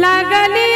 लगने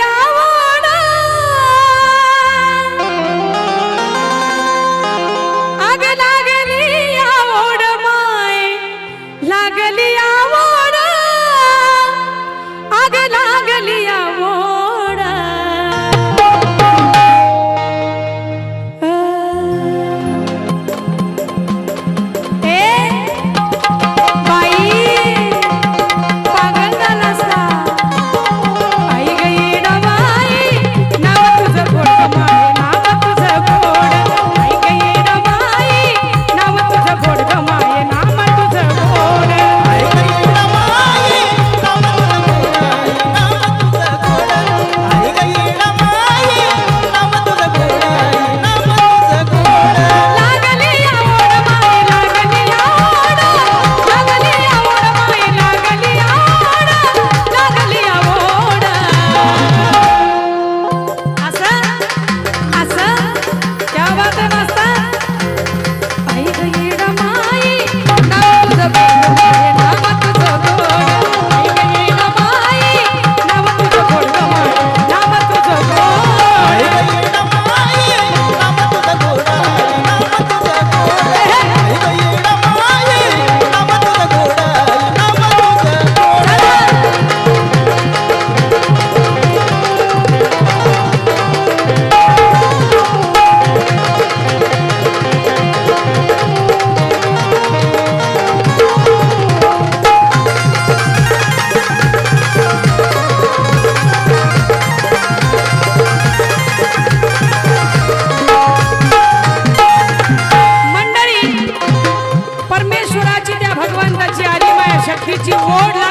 দেখেছি ওর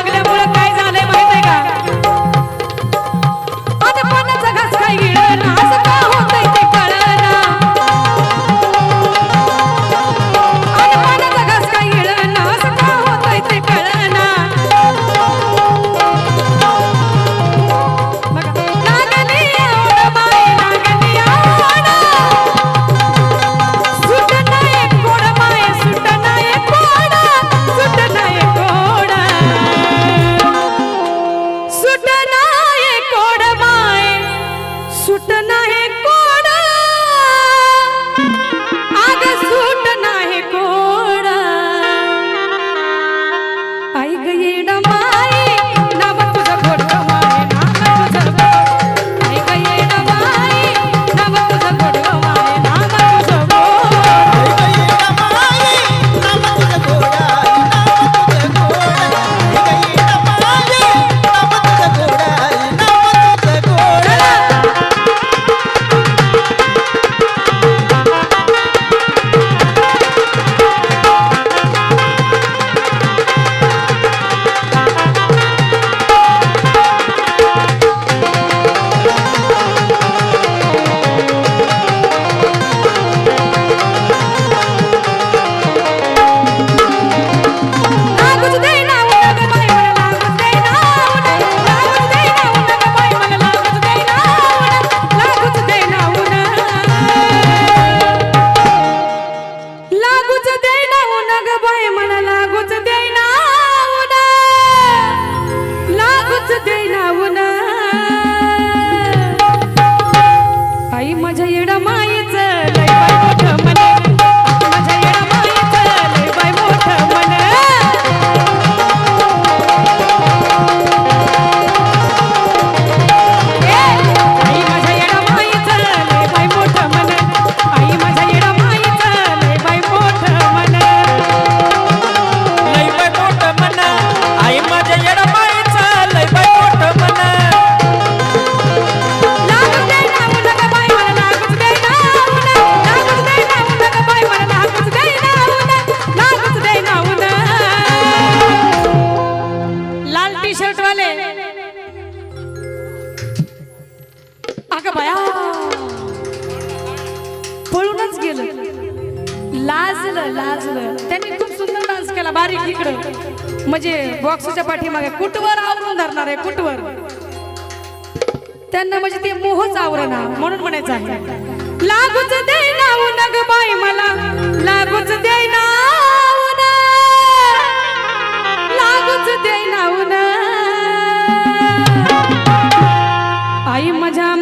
लाजल लाजल. त्यांनी खूप सुंदर डान्स केला बारीक इकडं. म्हणजे बॉक्सच्या पाठीमागे कुठवर आवरून धरणार आहे कुठवर? त्यांना म्हणजे ते मोहच आवरण म्हणून म्हणायचं आहे. लागूच दे नाव बाई मला लागूच दे नाव लागूच दे आई मजा